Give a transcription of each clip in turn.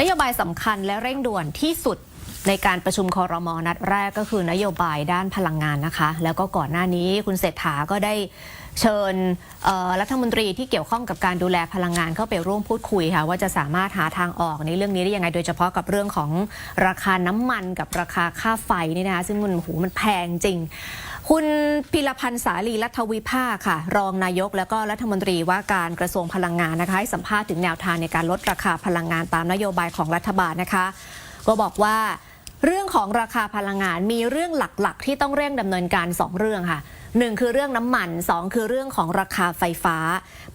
นโยบายสำคัญและเร่งด่วนที่สุดในการประชุมคอรมอนัดแรกก็คือนโยบายด้านพลังงานนะคะ แล้วก็ก่อนหน้านี้คุณเศรษฐาก็ได้ เชิญรัฐมนตรีที่เกี่ยวข้องกับการดูแลพลังงานเข้าไปร่วมพูดคุยค่ะว่าจะสามารถหาทางออกในเรื่องนี้ได้ยังไงโดยเฉพาะกับเรื่องของราคาน้ำมันกับราคาค่าไฟนี่นะคะซึ่งมันโอ้โหมันแพงจริง คุณพิรพันธ์สาลีรัฐวิภาคค่ะ รองนายกแล้วก็รัฐมนตรีว่าการกระทรวงพลังงานนะคะให้สัมภาษณ์ถึงแนวทางในการลดราคาพลังงานตามนโยบายของรัฐบาลนะคะ ก็บอกว่า เรื่องของราคาพลังงานมีเรื่องหลักๆ ที่ต้องเร่งดำเนินการ 2 เรื่องค่ะหนึ่งคือเรื่องน้ำมันสองคือเรื่องของราคาไฟฟ้า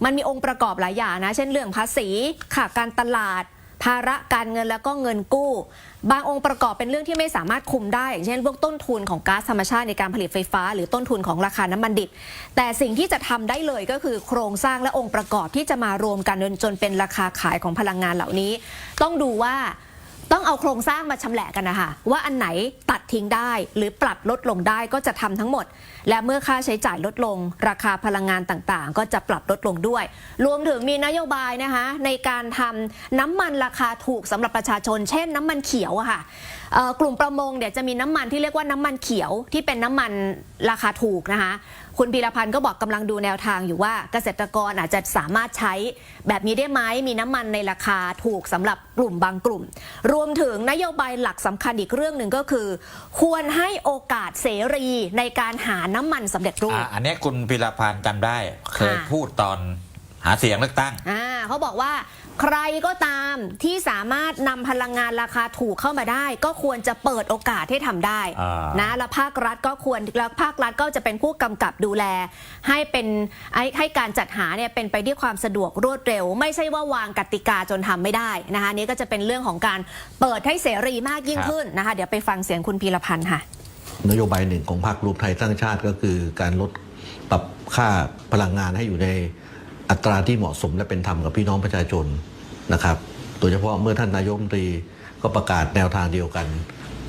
มันมีองค์ประกอบหลายอย่างนะ เช่นเรื่องภาษีค่ะการตลาด ภาระการเงินแล้วก็เงินกู้ บางองค์ประกอบเป็นเรื่องที่ไม่สามารถคุมได้ อย่างเช่นพวกต้นทุนของก๊าซธรรมชาติในการผลิตไฟฟ้า หรือต้นทุนของราคาน้ำมันดิบแต่สิ่งที่จะทำได้เลยก็คือโครงสร้างและองค์ประกอบที่จะมารวมกันจนเป็นราคาขายของพลังงานเหล่านี้ ต้องดูว่า ต้องเอาโครงสร้างมาชำแหละกันนะคะว่าอันไหนตัดทิ้งได้หรือปรับลดลงได้ก็จะทำทั้งหมด และเมื่อค่าใช้จ่ายลดลง ราคาพลังงานต่างๆ ก็จะปรับลดลงด้วย รวมถึงมีนโยบายนะคะ ในการทำน้ำมันราคาถูกสำหรับประชาชน เช่น น้ำมันเขียวอะค่ะเอ่อกลุ่มประมงเนี่ยวจะมีน้ำมันที่เรียกว่าน้ำมันเขียวที่เป็นน้ำมันราคาถูกนะคะคุณพีรพันธ์ก็บอกกำลังดูแนวทางอยู่ว่าเกษตรกรอาจจะสามารถใช้แบบนี้ได้ไหมมีน้ำมันในราคาถูกสำหรับกลุ่มบางกลุ่มรวมถึงนโยบายหลักสำคัญอีกเรื่องหนึ่งก็คือ ควรให้โอกาสเสรีในการหาน้ำมันสำเร็จรูป อะอันเนี้ยคุณพิรพันธ์จำได้ เคยค่ะพูดตอน หาเสียงเลือกตั้ง อ่าเขาบอกว่าใครก็ตามที่สามารถนำพลังงานราคาถูกเข้ามาได้ ก็ควรจะเปิดโอกาสให้ทำได้อ่านนะแล้วภาครัฐก็ควรแล้วภาครัฐก็จะเป็นผู้กำกับดูแล ให้เป็นให้ให้การจัดหาเนี่ยเป็นไปด้วยความสะดวกรวดเร็ว ไม่ใช่ว่าวางกติกาจนทำไม่ได้นะคะอันนี้ก็จะเป็นเรื่องของการเปิดให้เสรีมากยิ่งขึ้นนะคะ เดี๋ยวไปฟังเสียงคุณพีรพันธ์ค่ะ นโยบายหนึ่งของพรรครวมไทยสร้างชาติก็คือการลดปรับค่าพลังงานให้อยู่ใน อัตราที่เหมาะสมและเป็นธรรมกับพี่น้องประชาชนนะครับ โดยเฉพาะเมื่อท่านนายกรัฐมตรีก็ประกาศแนวทางเดียวกัน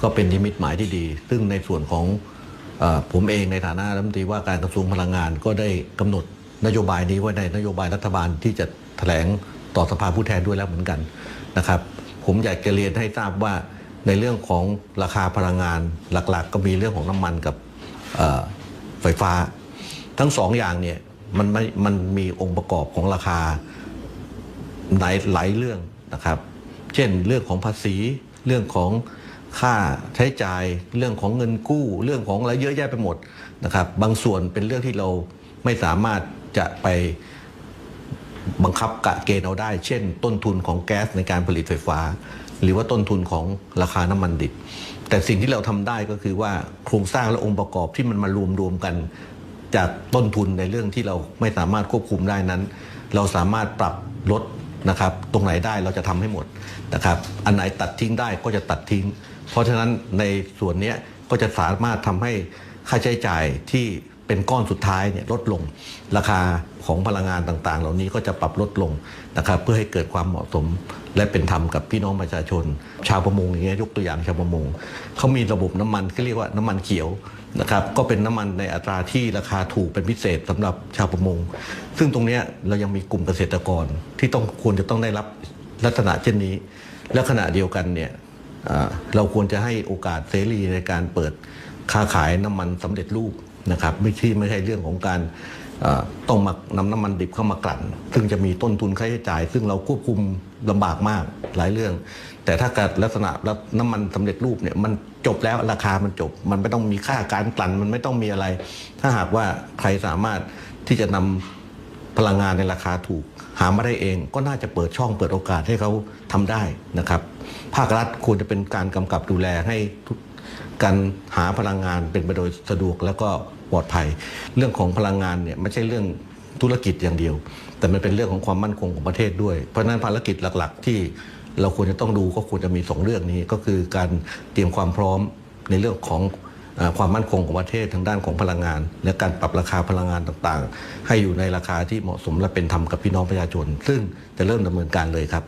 ก็เป็นนิมิตหมายที่ดี ซึ่งในส่วนของอผมเองในฐานะรัฐมนตรีว่าการกระทรวงพลังงานก็ได้กำหนดนโยบายนี้ไว้ในนโยบายรัฐบาลที่จะแถลงต่อสภาผู้แทนด้วยแล้วเหมือนกันนะครับ ผมอยากจะเรียนให้ทราบว่าในเรื่องของราคาพลังงานหลักๆก็มีเรื่องของน้ำมันกับไฟฟ้า ทั้งสองอย่างเนี่ย มันไม่มันมีองค์ประกอบของราคาหลายหลายเรื่องนะครับ เช่นเรื่องของภาษีเรื่องของค่าใช้จ่ายเรื่องของเงินกู้ เรื่องของอะไรเยอะแยะไปหมดนะครับ บางส่วนเป็นเรื่องที่เราไม่สามารถจะไปบังคับกะเกณฑ์เอาได้ เช่น ต้นทุนของแก๊สในการผลิตไฟฟ้า หรือว่าต้นทุนของราคาน้ำมันดิบแต่สิ่งที่เราทำได้ก็คือว่าโครงสร้างและองค์ประกอบที่มันมารวมรวมกัน จากต้นทุนในเรื่องที่เราไม่สามารถควบคุมได้นั้น เราสามารถปรับลดนะครับตรงไหนได้เราจะทำให้หมดนะครับอันไหนตัดทิ้งได้ก็จะตัดทิ้ง เพราะฉะนั้นในส่วนนี้ก็จะสามารถทำให้ค่าใช้จ่ายที่ เป็นก้อนสุดท้ายเนี่ยลดลง ราคาของพลังงานต่าง ๆ เหล่านี้ก็จะปรับลดลงนะครับเพื่อให้เกิดความเหมาะสมและเป็นธรรมกับพี่น้องประชาชน ชาวประมงอย่างเงี้ยยกตัวอย่างชาวประมงเขามีระบบน้ำมันที่เรียกว่าน้ำมันเขียวนะครับก็เป็นน้ำมันในอัตราที่ราคาถูกเป็นพิเศษสำหรับชาวประมง ซึ่งตรงเนี้ยเรายังมีกลุ่มเกษตรกรที่ต้องควรจะต้องได้รับลักษณะเช่นนี้ และขณะเดียวกันเนี่ยเราควรจะให้โอกาสเสรีในการเปิดค้าขายน้ำมันสำเร็จรูป นะครับไม่ใช่ไม่ใช่เรื่องของการต้องมานำน้ำมันดิบเข้ามากลั่น ซึ่งจะมีต้นทุนค่าใช้จ่าย ซึ่งเราควบคุมลำบากมากหลายเรื่อง แต่ถ้าเกิดลักษณะแล้วน้ำมันสำเร็จรูปเนี่ยมันจบแล้วราคามันจบ มันไม่ต้องมีค่าการกลั่นมันไม่ต้องมีอะไร ถ้าหากว่าใครสามารถที่จะนำพลังงานในราคาถูก หามาได้เอง ก็น่าจะเปิดช่องเปิดโอกาสให้เขาทำได้นะครับ ภาครัฐควรจะเป็นการกำกับดูแลให้ การหาพลังงานเป็นไปโดยสะดวกแล้วก็ปลอดภัย เรื่องของพลังงานเนี่ยไม่ใช่เรื่องธุรกิจอย่างเดียว แต่มันเป็นเรื่องของความมั่นคงของประเทศด้วย เพราะนั้นภารกิจหลัก ๆ ที่เราควรจะต้องดูก็ควรจะมีสองเรื่องนี้ก็คือการเตรียมความพร้อมในเรื่องของความมั่นคงของประเทศทางด้านของพลังงาน และการปรับราคาพลังงานต่างๆ ให้อยู่ในราคาที่เหมาะสมและเป็นธรรมกับพี่น้องประชาชน ซึ่งจะเริ่มดำเนินการเลยครับ